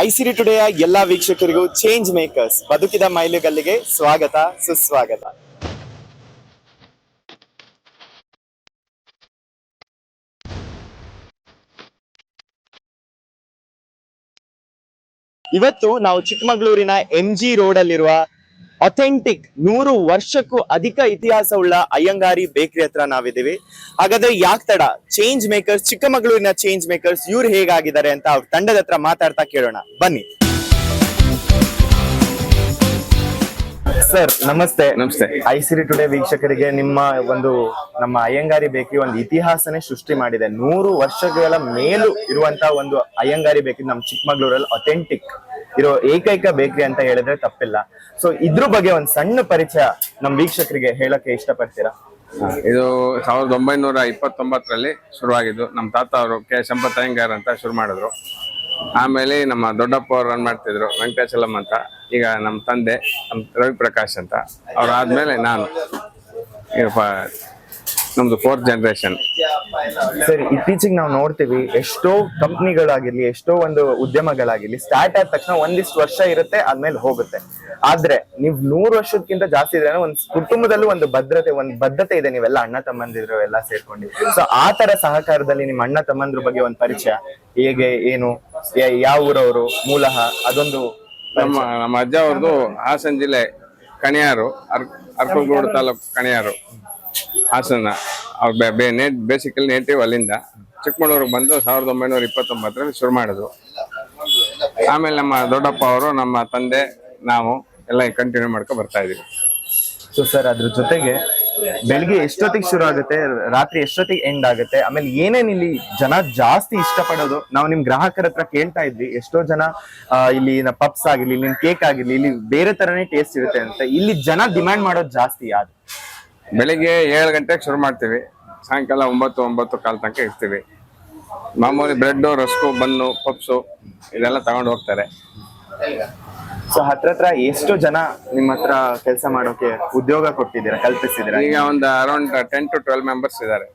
ಐಸಿರಿ ಟುಡೆಯ ಎಲ್ಲಾ ವೀಕ್ಷಕರಿಗೂ change makers ಬದುಕಿದ ಮೈಲುಗಲ್ಲಿಗೆ ಸ್ವಾಗತ, ಸುಸ್ವಾಗತ. ಇವತ್ತು ನಾವು ಚಿಕ್ಕಮಗಳೂರಿನ ಎಂ ಜಿ ರೋಡ್ ಅಲ್ಲಿರುವ ಅಥೆಂಟಿಕ್ ನೂರು ವರ್ಷಕ್ಕೂ ಅಧಿಕ ಇತಿಹಾಸವುಳ್ಳ ಅಯ್ಯಂಗಾರಿ ಬೇಕರಿ ಹತ್ರ ನಾವಿದ್ದೀವಿ. ಹಾಗಾದ್ರೆ ಯಾಕ್ ತಡ? ಚೇಂಜ್ ಮೇಕರ್ಸ್ ಚಿಕ್ಕಮಗಳೂರಿನ ಚೇಂಜ್ ಮೇಕರ್ಸ್ ಇವ್ರು ಹೇಗಾಗಿದ್ದಾರೆ ಅಂತ ಅವ್ರ ತಂಡದ ಹತ್ರ ಮಾತಾಡ್ತಾ ಕೇಳೋಣ. ಬನ್ನಿ. ಸರ್ ನಮಸ್ತೆ. ನಮಸ್ತೆ. ಐಸಿರಿ ಟುಡೇ ವೀಕ್ಷಕರಿಗೆ ನಿಮ್ಮ ಒಂದು ನಮ್ಮ ಅಯ್ಯಂಗಾರಿ ಬೇಕರಿ ಒಂದು ಇತಿಹಾಸನೇ ಸೃಷ್ಟಿ ಮಾಡಿದೆ. ನೂರು ವರ್ಷಗಳ ಮೇಲೂ ಇರುವಂತಹ ಒಂದು ಅಯ್ಯಂಗಾರಿ ಬೇಕರಿ ನಮ್ಮ ಚಿಕ್ಕಮಗಳೂರಲ್ಲಿ ಅಥೆಂಟಿಕ್ ಇರೋ ಏಕೈಕ ಬೇಕರಿ ಅಂತ ಹೇಳಿದ್ರೆ ತಪ್ಪಿಲ್ಲ. ಸೊ ಇದ್ರ ಬಗ್ಗೆ ಒಂದ್ ಸಣ್ಣ ಪರಿಚಯ ನಮ್ಮ ವೀಕ್ಷಕರಿಗೆ ಹೇಳಕ್ಕೆ ಇಷ್ಟಪಡ್ತೀರಾ? ಇದು ಸಾವಿರದ ಒಂಬೈನೂರ ಇಪ್ಪತ್ತೊಂಬತ್ತರಲ್ಲಿ ಶುರುವಾಗಿದ್ದು. ನಮ್ಮ ತಾತ ಅವರು ಕೆ ಸಂಪತ್ ಅಯ್ಯಂಗಾರ್ ಅಂತ ಶುರು ಮಾಡಿದ್ರು. ಆಮೇಲೆ ನಮ್ಮ ದೊಡ್ಡಪ್ಪ ಅವ್ರು ರನ್ ಮಾಡ್ತಿದ್ರು ವೆಂಕಟೇಶಲಂ ಅಂತ. ಈಗ ನಮ್ಮ ತಂದೆ ನಮ್ಮ ರವಿ ಪ್ರಕಾಶ್ ಅಂತ ಅವ್ರು ಆದ್ಮೇಲೆ ನಾನು ನಮ್ದು ಫೋರ್ತ್ ಜನರೇಷನ್ ಸರಿ ಇತ್ತೀಚೆಗೆ ನಾವು ನೋಡ್ತೀವಿ ಎಷ್ಟೋ ಕಂಪ್ನಿಗಳಾಗಿರ್ಲಿ ಎಷ್ಟೋ ಒಂದು ಉದ್ಯಮಗಳಾಗಿರ್ಲಿ ಸ್ಟಾರ್ಟ್ ಆದ ತಕ್ಷಣ ಒಂದಿಷ್ಟು ವರ್ಷ ಇರುತ್ತೆ ಆದ್ಮೇಲೆ ಹೋಗುತ್ತೆ. ಆದ್ರೆ ನೀವ್ ನೂರು ವರ್ಷಕ್ಕಿಂತ ಜಾಸ್ತಿ ಇದ್ರೆ ಒಂದ್ ಕುಟುಂಬದಲ್ಲೂ ಒಂದು ಭದ್ರತೆ ಒಂದ್ ಬದ್ಧತೆ ಇದೆ ನೀವೆಲ್ಲ ಅಣ್ಣ ತಮ್ಮಂದಿರು ಎಲ್ಲ ಸೇರ್ಕೊಂಡು ಸೊ ಆ ತರ ಸಹಕಾರದಲ್ಲಿ ನಿಮ್ಮ ಅಣ್ಣ ತಮ್ಮಂದ್ರ ಬಗ್ಗೆ ಒಂದ್ ಪರಿಚಯ? ಹೇಗೆ ಏನು ಯಾವ ಊರವರು ಮೂಲಹ ಅದೊಂದು ನಮ್ಮ ನಮ್ಮ ಅಜ್ಜ ಅವ್ರದ್ದು ಹಾಸನ ಜಿಲ್ಲೆ ಕಣಿಯಾರು ಅರ್ ಅರ್ಕಲ್ಗೂಡು ತಾಲೂಕು ಕಣಿಯಾರು. ಹಾಸನ. ಅವ್ರು ನೇ ಬೇಸಿಕಲಿ ನೇಟಿವ್ ಅಲ್ಲಿಂದ. ಚಿಕ್ಕಮಗಳೂರಿಗೆ ಬಂದು ಸಾವಿರದ ಒಂಬೈನೂರ ಇಪ್ಪತ್ತೊಂಬತ್ತರಲ್ಲಿ ಶುರು ಮಾಡಿದ್ರು. ಆಮೇಲೆ ನಮ್ಮ ದೊಡ್ಡಪ್ಪ ಅವರು, ನಮ್ಮ ತಂದೆ, ನಾವು ಎಲ್ಲ ಕಂಟಿನ್ಯೂ ಮಾಡ್ಕೊ ಬರ್ತಾ ಇದೀವಿ ಸೊ ಸರ್ ಅದ್ರ ಜೊತೆಗೆ ಬೆಳಿಗ್ಗೆ ಎಷ್ಟೊತ್ತಿಗೆ ಶುರು ಆಗುತ್ತೆ, ರಾತ್ರಿ ಎಷ್ಟೊತ್ತಿಗೆ ಎಂಡ್ ಆಗುತ್ತೆ, ಆಮೇಲೆ ಏನೇನ್ ಇಲ್ಲಿ ಜನ ಜಾಸ್ತಿ ಇಷ್ಟಪಡೋದು? ನಾವು ನಿಮ್ ಗ್ರಾಹಕರ ಹತ್ರ ಕೇಳ್ತಾ ಇದ್ವಿ, ಎಷ್ಟೋ ಜನ ಇಲ್ಲಿ ಪಪ್ಸ್ ಆಗಿರ್ಲಿ ಇಲ್ಲಿ ಕೇಕ್ ಆಗಿರ್ಲಿ, ಇಲ್ಲಿ ಬೇರೆ ತರನೇ ಟೇಸ್ಟ್ ಇರುತ್ತೆ ಅಂತ. ಇಲ್ಲಿ ಜನ ಡಿಮ್ಯಾಂಡ್ ಮಾಡೋದು ಜಾಸ್ತಿ ಯಾವ್ದು? ಬೆಳಿಗ್ಗೆ ಏಳು ಗಂಟೆಗೆ ಶುರು ಮಾಡ್ತೀವಿ. ಸಾಯಂಕಾಲ ಒಂಬತ್ತು ಒಂಬತ್ತು ಕಾಲು ತನಕ ಇರ್ತೀವಿ. ಮಾಮೂಲಿ ಬ್ರೆಡ್ಡು ರಸ್ಕು ಬನ್ನು ಪಪ್ಸು ಇದೆಲ್ಲ ತಗೊಂಡು ಹೋಗ್ತಾರೆ. ಸೊ ಹತ್ರ ಹತ್ರ ಎಷ್ಟು ಜನ ನಿಮ್ಮ ಹತ್ರ ಕೆಲಸ ಮಾಡೋಕೆ ಉದ್ಯೋಗ ಕೊಟ್ಟಿದ್ದೀರಾ ಕಲ್ಪಿಸಿದ್ದೀರಾ? ಈಗ ಒಂದು around ten to twelve members ಇದ್ದಾರೆ.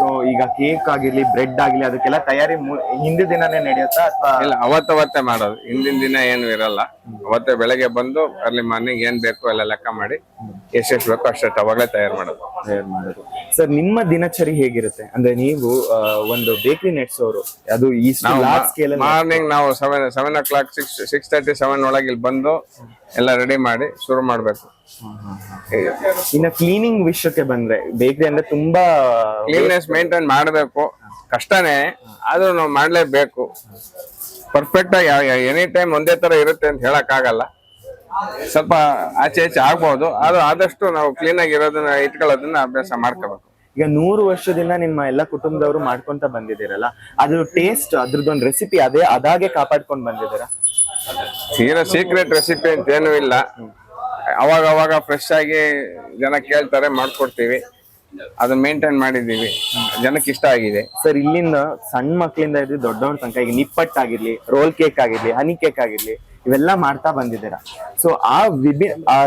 ಸೊ ಈಗ ಕೇಕ್ ಆಗಿರ್ಲಿ ಬ್ರೆಡ್ ಆಗಿರ್ಲಿ ಅದಕ್ಕೆಲ್ಲ ತಯಾರಿ ಹಿಂದಿನ ದಿನನೇ ನಡೆಯುತ್ತಾ ಅಥವಾ? ಇಲ್ಲ ಅವತ್ತವತ್ತೇ ಮಾಡೋದು. ಹಿಂದಿನ ದಿನ ಏನು ಇರಲ್ಲ. ಅವತ್ತೇ ಬೆಳಗ್ಗೆ ಬಂದು ಅರ್ಲಿ ಮಾರ್ನಿಂಗ್ ಏನ್ ಬೇಕು ಎಲ್ಲ ಲೆಕ್ಕ ಮಾಡಿ ಎಷ್ಟೆಷ್ಟು ಬೇಕು ಅಷ್ಟೆಷ್ಟು ಅವಾಗಲೇ ತಯಾರು ಮಾಡೋದು. ತಯಾರು ಮಾಡೋದು. ಸರ್ ನಿಮ್ಮ ದಿನಚರಿ ಹೇಗಿರುತ್ತೆ? ಅಂದ್ರೆ ನೀವು ಒಂದು ಬೇಕರಿ ನಡೆಸೋರು ಅದು ಈ ಮಾರ್ನಿಂಗ್ ನಾವು seven seven o'clock six six thirty seven ಒಳಗೆ ಇಲ್ಲಿ ಬಂದು ಎಲ್ಲ ರೆಡಿ ಮಾಡಿ ಶುರು ಮಾಡಬೇಕು. ಇನ್ನ ಕ್ಲೀನಿಂಗ್ ವಿಷಯಕ್ಕೆ ಬಂದ್ರೆ ಬೇಕ್ರಿ ಅಂದ್ರೆ ತುಂಬಾ ಕ್ಲೀನ್ನೆಸ್ ಮೇಂಟೈನ್ ಮಾಡಬೇಕು. ಕಷ್ಟನೇ ಆದ್ರೂ ನಾವು ಮಾಡ್ಲೇಬೇಕು. ಪರ್ಫೆಕ್ಟ್ ಆಗಿ ಎನಿ ಟೈಮ್ ಒಂದೇ ತರ ಇರುತ್ತೆ ಅಂತ ಹೇಳಕ್ ಆಗಲ್ಲ ಸ್ವಲ್ಪ ಆಚೆ ಈಚೆ ಆಗ್ಬಹುದು ಆದ್ರೂ ಆದಷ್ಟು ನಾವು ಕ್ಲೀನ್ ಆಗಿ ಇರೋದನ್ನ ಇಟ್ಕೊಳ್ಳೋದನ್ನ ಅಭ್ಯಾಸ ಮಾಡ್ಕೋಬೇಕು. ಈಗ ನೂರು ವರ್ಷದಿಂದ ನಿಮ್ಮ ಎಲ್ಲ ಕುಟುಂಬದವರು ಮಾಡ್ಕೊಂತ ಬಂದಿದ್ದೀರಲ್ಲ ಅದ್ರ ಟೇಸ್ಟ್ ಅದ್ರದ್ದೊಂದು ರೆಸಿಪಿ ಅದೇ ಅದಾಗೆ ಕಾಪಾಡ್ಕೊಂಡ್ ಬಂದಿದ್ದೀರಾ? ತೀರಾ ಸೀಕ್ರೆಟ್ ರೆಸಿಪಿ ಅಂತ ಏನೂ ಇಲ್ಲ. ಅವಾಗ ಅವಾಗ ಫ್ರೆಶ್ ಆಗಿ ಜನ ಕೇಳ್ತಾರೆ, ಮಾಡ್ಕೊಡ್ತೀವಿ. ಅದು ಮೇಂಟೈನ್ ಮಾಡಿದೀವಿ ಜನಕ್ಕೆ ಇಷ್ಟ ಆಗಿದೆ. ಸರ್ ಇಲ್ಲಿಂದ ಸಣ್ಣ ಮಕ್ಕಳಿಂದ ಹಿಡಿದು ದೊಡ್ಡವ್ರ ತನಕ ಈಗ ನಿಪ್ಪಟ್ಟಾಗಿರ್ಲಿ ರೋಲ್ ಕೇಕ್ ಆಗಿರ್ಲಿ ಹನಿ ಕೇಕ್ ಆಗಿರ್ಲಿ, ಇವೆಲ್ಲ ಮಾಡ್ತಾ ಬಂದಿದ್ದೀರಾ? ಸೊ ಆ ವಿಭಿನ್ನ ಆ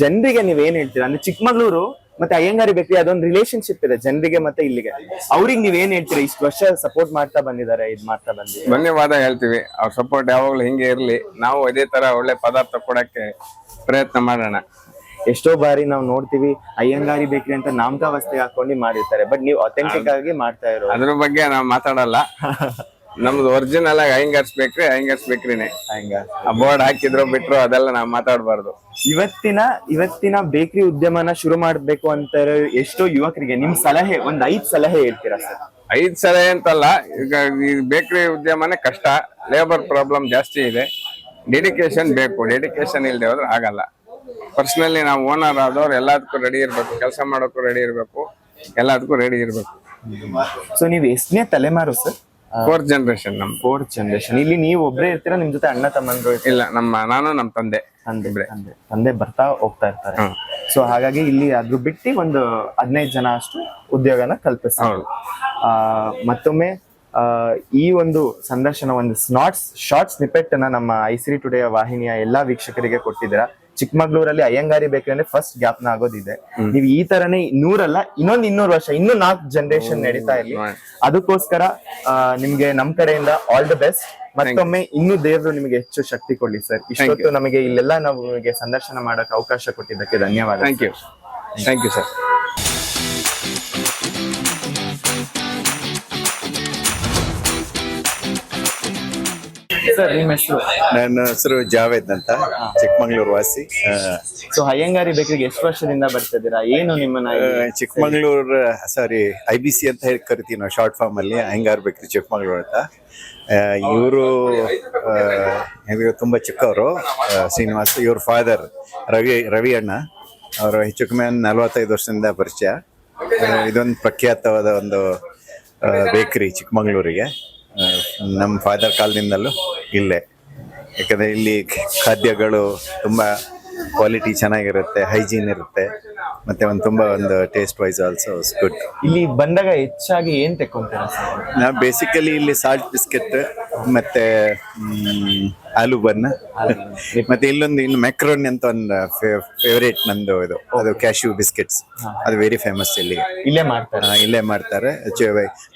ಜನರಿಗೆ ನೀವ್ ಏನ್ ಹೇಳ್ತೀರಾ? ಅಂದ್ರೆ ಚಿಕ್ಕಮಗಳೂರು ಮತ್ತೆ ಅಯ್ಯಂಗಾರಿ ಬೇಕ್ರಿ ಅದೊಂದು ರಿಲೇಶನ್ಶಿಪ್ ಇದೆ ಜನರಿಗೆ ಮತ್ತೆ ಇಲ್ಲಿಗೆ. ಅವ್ರಿಗೆ ನೀವ್ ಏನ್ ಹೇಳ್ತೀರಾ? ಇಷ್ಟು ವರ್ಷ ಸಪೋರ್ಟ್ ಮಾಡ್ತಾ ಬಂದಿದ್ದಾರೆ ಇದ್ ಮಾಡ್ತಾ ಬಂದಿ ಧನ್ಯವಾದ ಹೇಳ್ತೀವಿ ಅವ್ರ ಸಪೋರ್ಟ್ ಯಾವಾಗ್ಲೂ ಹಿಂಗೆ ಇರ್ಲಿ ನಾವು ಅದೇ ತರ ಒಳ್ಳೆ ಪದಾರ್ಥ ಕೊಡಕ್ಕೆ ಪ್ರಯತ್ನ ಮಾಡೋಣ. ಎಷ್ಟೋ ಬಾರಿ ನಾವು ನೋಡ್ತೀವಿ ಅಯ್ಯಂಗಾರಿ ಬೇಕ್ರಿ ಅಂತ ನಾಮಕಾವಸ್ಥೆ ಹಾಕೊಂಡು ಮಾಡಿರ್ತಾರೆ ಬಟ್ ನೀವು ಅಥೆಂಟಿಕ್ ಆಗಿ ಮಾಡ್ತಾ ಇರೋ ಅದ್ರ ಬಗ್ಗೆ ನಾವು ಮಾತಾಡಲ್ಲ. ನಮ್ದು ಒರಿಜಿನಲ್ ಆಗಿ ಅಯ್ಯಂಗಾರ್ಸ್ ಬೇಕ್ರಿ ಹಂಗ ಆ ಬೋರ್ಡ್ ಹಾಕಿದ್ರು ಬಿಟ್ರು ಅದೆಲ್ಲ ನಾವು ಮಾತಾಡಬಾರ್ದು. ಇವತ್ತಿನ ಇವತ್ತಿನ ಬೇಕರಿ ಉದ್ಯಮನ ಶುರು ಮಾಡ್ಬೇಕು ಅಂತ ಇರೋ ಎಷ್ಟೋ ಯುವಕರಿಗೆ. ನಿಮ್ ಸಲಹೆ ಒಂದ್ ಐದ್ ಸಲಹೆ ಹೇಳ್ತೀರಾ ಸರ್? ಐದ್ ಸಲಹೆ ಅಂತಲ್ಲ ಈಗ ಈ ಬೇಕರಿ ಉದ್ಯಮನೇ ಕಷ್ಟ ಲೇಬರ್ ಪ್ರಾಬ್ಲಮ್ ಜಾಸ್ತಿ ಇದೆ. ಡೆಡಿಕೇಶನ್ ಬೇಕು ಡೆಡಿಕೇಶನ್ ಇಲ್ಲದೆ ಹೋದ್ರೆ ಆಗಲ್ಲ. ಪರ್ಸನಲಿ ನಾವು ಓನರ್ ಆದವ್ರು ಎಲ್ಲದಕ್ಕೂ ರೆಡಿ ಇರ್ಬೇಕು ಕೆಲಸ ಮಾಡೋಕ್ಕೂ ರೆಡಿ ಇರ್ಬೇಕು ಎಲ್ಲದಕ್ಕೂ ರೆಡಿ ಇರ್ಬೇಕು. ಸೊ ನೀವು ಎಷ್ಟನೇ ತಲೆಮಾರು ಸರ್? ಫೋರ್ತ್ ಜನರೇಷನ್ ನಮ್ ಫೋರ್ತ್ ಜನರೇಷನ್ ಇಲ್ಲಿ ನೀವು ಒಬ್ರೇ ಇರ್ತೀರಾ? ನಿಮ್ ಜೊತೆ ಅಣ್ಣ ತಮ್ಮಂದ್ರು? ಇಲ್ಲ ನಮ್ಮ ನಾನು ನಮ್ಮ ತಂದೆ. ತಂದೆ. ತಂದೆ. ತಂದೆ ಬರ್ತಾ ಹೋಗ್ತಾ ಇರ್ತಾರೆ. ಸೊ ಹಾಗಾಗಿ ಇಲ್ಲಿ ಅದ್ರ ಬಿಟ್ಟು ಒಂದು ಹದಿನೈದು ಜನ ಅಷ್ಟು ಉದ್ಯೋಗನ ಕಲ್ಪಿಸ್ತಾರೆ. ಮತ್ತೊಮ್ಮೆ ಈ ಒಂದು ಸಂದರ್ಶನ ಒಂದು ಸ್ನಾಟ್ಸ್ ಶಾರ್ಟ್ ಸ್ನಿಪೆಟ್ ಅನ್ನ ನಮ್ಮ ಐಸಿರಿ ಟುಡೇ ವಾಹಿನಿಯ ಎಲ್ಲಾ ವೀಕ್ಷಕರಿಗೆ ಕೊಟ್ಟಿದ್ದೀರಾ. ಚಿಕ್ಕಮಗಳೂರಲ್ಲಿ ಅಯ್ಯಂಗಾರಿ ಬೇಕಂದ್ರೆ ಅಂದ್ರೆ ಫಸ್ಟ್ನ ಆಗೋದಿದೆ. ನೀವು ಈ ತರನೇ ನೂರಲ್ಲ ಇನ್ನೊಂದ್ ಇನ್ನೂರು ವರ್ಷ ಇನ್ನೂ ನಾಲ್ಕು ಜನರೇಷನ್ ನಡೀತಾ ಇರ್ಲಿ. ಅದಕ್ಕೋಸ್ಕರ ನಿಮ್ಗೆ ನಮ್ ಕಡೆಯಿಂದ ಆಲ್ ದ ಬೆಸ್ಟ್ ಮತ್ತೊಮ್ಮೆ ಇನ್ನು ದೇವರು ನಿಮಗೆ ಹೆಚ್ಚು ಶಕ್ತಿ ಕೊಡ್ಲಿ ಸರ್ ಇಷ್ಟೊತ್ತು ನಮಗೆ ಇಲ್ಲೆಲ್ಲ ನಾವು ನಿಮಗೆ ಸಂದರ್ಶನ ಮಾಡಕ್ಕೆ ಅವಕಾಶ ಕೊಟ್ಟಿದ್ದಕ್ಕೆ ಧನ್ಯವಾದ thank you thank you sir sir ನಿಮ್ಮ ಹೆಸರು? ನನ್ನ ಹೆಸರು ಜಾವೇದ್ ಅಂತ ಚಿಕ್ಕಮಂಗ್ಳೂರು ವಾಸಿ. ಸೊ ಅಯ್ಯಂಗಾರಿ ಬೇಕರಿಗೆ ಎಷ್ಟು ವರ್ಷದಿಂದ ಬರ್ತಿದ್ದೀರಾ ಏನು ನಿಮ್ಮನ್ನ ಚಿಕ್ಕಮಂಗ್ಳೂರ್ ಇಲ್ಲಿ- Chikmagalur sorry I B C ಅಂತ ಹೇಳಿ ಕರಿತೀವಿ ನಾವು ಶಾರ್ಟ್ ಫಾರ್ಮ್ ಅಲ್ಲಿ ಅಯ್ಯಂಗಾರ್ ಬೇಕರಿ ಚಿಕ್ಕಮಂಗ್ಳೂರು ಅಂತ. ಇವರು ತುಂಬಾ ಚಿಕ್ಕವರು. ಶ್ರೀನಿವಾಸ್ ಇವ್ರ ಫಾದರ್ ರವಿ ರವಿ ಅಣ್ಣ. ಅವರು ಹೆಚ್ಚು ಕಮ್ಮಿ ಒಂದು ನಲವತ್ತೈದು ವರ್ಷದಿಂದ ಪರಿಚಯ. ಆ, ಇದೊಂದು ಪ್ರಖ್ಯಾತವಾದ ಒಂದು ಬೇಕರಿ ಚಿಕ್ಕಮಂಗ್ಳೂರಿಗೆ. ನಮ್ಮ ಫಾದರ್ ಕಾಲದಿಂದಲೂ ಇಲ್ಲೇ. ಯಾಕಂದರೆ ಇಲ್ಲಿ ಖಾದ್ಯಗಳು ತುಂಬ ಕ್ವಾಲಿಟಿ ಚೆನ್ನಾಗಿರುತ್ತೆ ಹೈಜೀನ್ ಇರುತ್ತೆ. ಮತ್ತೆ ಒಂದು ತುಂಬ ಒಂದು ಟೇಸ್ಟ್ ವೈಸ್ ಆಲ್ಸೋ ಗುಡ್ ಇಲ್ಲಿ ಬಂದಾಗ ಹೆಚ್ಚಾಗಿ ಏನು ತೆಕ್ಕೊಂತೀರಾ ನಾವು ಬೇಸಿಕಲಿ ಇಲ್ಲಿ ಸಾಲ್ಟ್ ಬಿಸ್ಕೆಟ್ ಮತ್ತೆ ಆಲೂ ಬನ್ ಮತ್ತೆ ಇಲ್ಲೊಂದು ಇನ್ನು ಮೆಕ್ರೋನ್ ಅಂತ ಒಂದು ಫೇವರೇಟ್ ನಂದು ಇದು. ಅದು ಕ್ಯಾಶ್ಯೂ ಬಿಸ್ಕೆಟ್ಸ್ ಅದು ವೆರಿ ಫೇಮಸ್ ಇಲ್ಲಿ ಇಲ್ಲೇ ಮಾಡ್ತಾರೆ. ಇಲ್ಲೇ ಮಾಡ್ತಾರೆ.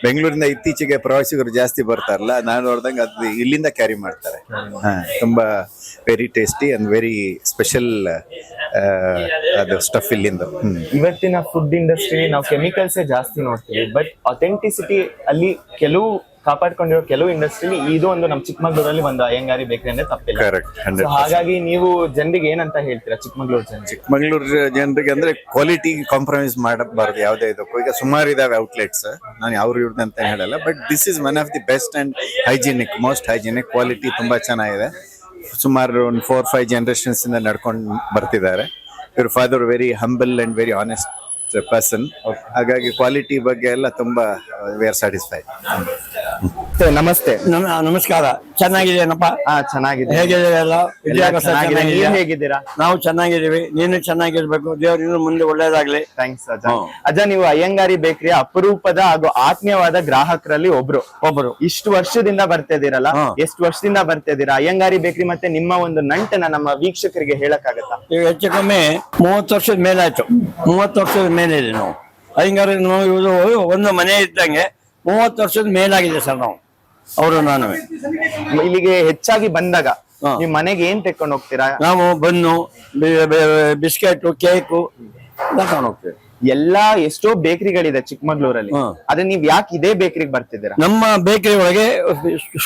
ಬೆಂಗಳೂರಿಂದ ಇತ್ತೀಚೆಗೆ ಪ್ರವಾಸಿಗರು ಜಾಸ್ತಿ ಬರ್ತಾರಲ್ಲ ನಾನು ನೋಡ್ದಂಗೆ ಅದು ಇಲ್ಲಿಂದ ಕ್ಯಾರಿ ಮಾಡ್ತಾರೆ. ಹಾ. ತುಂಬಾ very tasty and very special ಅದು ಸ್ಟಫ್ ಇಲ್ಲಿಂದ. ಇವತ್ತಿನ ಫುಡ್ ಇಂಡಸ್ಟ್ರಿ ನಾವು ಕೆಮಿಕಲ್ಸ್ ಜಾಸ್ತಿ ನೋಡ್ತೀವಿ ಬಟ್ ಅಥೆಂಟಿಸಿಟಿ ಅಲ್ಲಿ ಕೆಲವು ಕಾಪಾಡ್ಕೊಂಡಿರೋ ಕೆಲವು ಇಂಡಸ್ಟ್ರಿ ಇದು ಒಂದು ನಮ್ಮ ಚಿಕ್ಕಮಗಳೂರಲ್ಲಿ ಒಂದು ಅಯ್ಯಂಗಾರಿ ಬೇಕರಿ ಅಂದ್ರೆ ತಪ್ಪಿಲ್ಲ. ಹಾಗಾಗಿ ನೀವು ಜನರಿಗೆ ಏನಂತ ಹೇಳ್ತೀರಾ ಚಿಕ್ಕಮಗಳೂರು ಜನ ಚಿಕ್ಕಮಗಳೂರು ಜನರಿಗೆ ಅಂದ್ರೆ ಕ್ವಾಲಿಟಿ ಕಾಂಪ್ರಮೈಸ್ ಮಾಡಬಾರ್ದು ಯಾವುದೇ ಇದಕ್ಕೂ. ಈಗ ಸುಮಾರು ಇದಾವೆ ಔಟ್ಲೆಟ್ಸ್ ನಾನು ಯಾವ ಇವ್ರದ್ದು ಅಂತ ಹೇಳಲ್ಲ but this is one of the best and hygienic most hygienic quality ತುಂಬಾ ಚೆನ್ನಾಗಿದೆ. ಸುಮಾರು ಒಂದು ಫೋರ್ ಫೈವ್ ಜನರೇಷನ್ಸ್ ಇಂದ ನಡ್ಕೊಂಡು ಬರ್ತಿದ್ದಾರೆ. ಇವ್ರ father very humble and very honest person ಹಾಗಾಗಿ ಕ್ವಾಲಿಟಿ ಬಗ್ಗೆ ಎಲ್ಲ ತುಂಬಾ ವಿ ಆರ್ ಸ್ಯಾಟಿಸ್ಫೈಡ್ ನಮಸ್ತೆ. ನಮ ನಮಸ್ಕಾರ. ಚೆನ್ನಾಗಿದೆಯೇನಪ್ಪ ಹಾ ಚೆನ್ನಾಗಿದೆ ಹೇಗಿದೆ ಎಲ್ಲ? ಎಲ್ಲ ವಿದ್ಯಾಭ್ಯಾಸ ಚೆನ್ನಾಗಿದೆ. ಚೆನ್ನಾಗಿದೆಯಾ? ಹೇಗಿದ್ದೀರಾ? ನಾವು ಚೆನ್ನಾಗಿದ್ದೀವಿ. ನೀನು ಚೆನ್ನಾಗಿರ್ಬೇಕು. ದೇವ್ರು ಇನ್ನು ಮುಂದೆ ಒಳ್ಳೇದಾಗ್ಲಿ. ಥ್ಯಾಂಕ್ಸ್ ಅಜ್ಜ. ಅಜ್ಜ ನೀವು ಅಯ್ಯಂಗಾರಿ ಬೇಕ್ರಿ ಅಪರೂಪದ ಹಾಗೂ ಆತ್ಮೀಯವಾದ ಗ್ರಾಹಕರಲ್ಲಿ ಒಬ್ರು. ಒಬ್ರು. ಇಷ್ಟು ವರ್ಷದಿಂದ ಬರ್ತಿದ್ದೀರಲ್ಲ ಹಾ. ಎಷ್ಟು ವರ್ಷದಿಂದ ಬರ್ತಿದ್ದೀರಾ ಅಯ್ಯಂಗಾರಿ ಬೇಕ್ರಿ ಮತ್ತೆ ನಿಮ್ಮ ಒಂದು ನಂಟನ ನಮ್ಮ ವೀಕ್ಷಕರಿಗೆ ಹೇಳಕ್ಕಾಗತ್ತಾ? ಈಗ ಹೆಚ್ಚು ಕಮ್ಮಿ ಮೂವತ್ತು ವರ್ಷದ ಮೇಲಾಯ್ತು. ಮೂವತ್ತು ವರ್ಷದ ಮೇಲೆ ಇದೆ ನಾವು. ಅಯ್ಯಂಗಾರಿ ನಾವು ಇದು ಒಂದು ಮನೆ ಇದ್ದಂಗೆ ಮೂವತ್ತು ವರ್ಷದ ಮೇಲಾಗಿದೆ ಸರ್ ನಾವು. ಅವರು ನಾನು. ಇಲ್ಲಿಗೆ ಹೆಚ್ಚಾಗಿ ಬಂದಾಗ ನಿಮ್ ನೀವು ಮನೆಗೆ ಏನ್ ತೆಕ್ಕೊಂಡು ಹೋಗ್ತೀರಾ? ನಾವು ಬನ್ನು ಬಿಸ್ಕೆಟ್ ಕೇಕು ಎಲ್ಲ ತಗೊಂಡು ಹೋಗ್ತೀವಿ. ಎಲ್ಲಾ ಎಷ್ಟೋ ಬೇಕರಿಗಳಿದೆ ಚಿಕ್ಕಮಗಳೂರಲ್ಲಿ. ಅದೇ ನೀವ್ ಯಾಕೆ ಇದೇ ಬೇಕರಿಗೆ ಬರ್ತಿದ್ದೀರಾ? ನಮ್ಮ ಬೇಕರಿ ಒಳಗೆ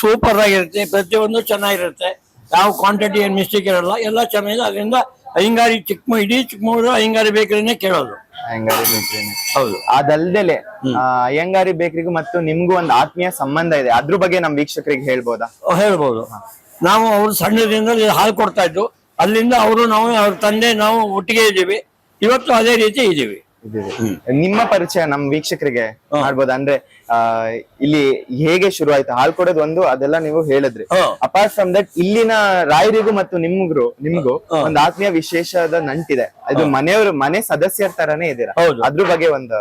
ಸೂಪರ್ ಆಗಿರುತ್ತೆ ಪ್ರತಿಯೊಂದು ಚೆನ್ನಾಗಿರುತ್ತೆ. ಯಾವ ಕ್ವಾಂಟಿಟಿ ಏನ್ ಮಿಸ್ಟೇಕ್ ಇರಲ್ಲ ಎಲ್ಲ ಚೆನ್ನಾಗಿದೆ. ಅದರಿಂದ ಅಯ್ಯಂಗಾರಿ ಚಿಕ್ಕ ಇಡೀ ಚಿಕ್ಕಮಗಳೂರು ಅಯ್ಯಂಗಾರಿ ಬೇಕರಿನೇ ಕೇಳೋದು. ಅಯ್ಯಂಗಾರಿ ಬೇಕರಿ ಹೌದು. ಅದಲ್ದಲೆ ಆ, ಅಯ್ಯಂಗಾರಿ ಬೇಕರಿಗೂ ಮತ್ತು ನಿಮ್ಗೂ ಒಂದು ಆತ್ಮೀಯ ಸಂಬಂಧ ಇದೆ. ಅದ್ರ ಬಗ್ಗೆ ನಮ್ ವೀಕ್ಷಕರಿಗೆ ಹೇಳ್ಬೋದಾ? ಹೇಳ್ಬೋದು. ನಾವು ಅವ್ರು ಸಣ್ಣದಿಂದ ಹಾಲು ಕೊಡ್ತಾ ಇದ್ದು ಅಲ್ಲಿಂದ ಅವರು ನಾವು ಅವ್ರ ತಂದೆ ನಾವು ಒಟ್ಟಿಗೆ ಇದ್ದೀವಿ. ಇವತ್ತು ಅದೇ ರೀತಿ ಇದ್ದೀವಿ. ನಿಮ್ಮ ಪರಿಚಯ ನಮ್ ವೀಕ್ಷಕರಿಗೆ ಮಾಡ್ಬೋದು? ಅಂದ್ರೆ ಇಲ್ಲಿ ಹೇಗೆ ಶುರು ಆಯ್ತು ಹಾಲ್ ಕೊಡೋದು ಒಂದು ಅದೆಲ್ಲ ನೀವು ಹೇಳಿದ್ರಿ. ಅಪಾರ್ಟ್ ಫ್ರಮ್ ದಟ್ ಇಲ್ಲಿನ ರಾಯರಿಗೂ ಮತ್ತು ನಿಮ್ಗ್ರು ನಿಮ್ಗೂ ಒಂದು ಆತ್ಮೀಯ ವಿಶೇಷದ ನಂಟಿದೆ. ಅದು ಮನೆಯವರು ಮನೆ ಸದಸ್ಯರ ತರಾನೇ ಇದ್ದೀರಾ? ಹೌದು. ಅದ್ರ ಬಗ್ಗೆ ಒಂದು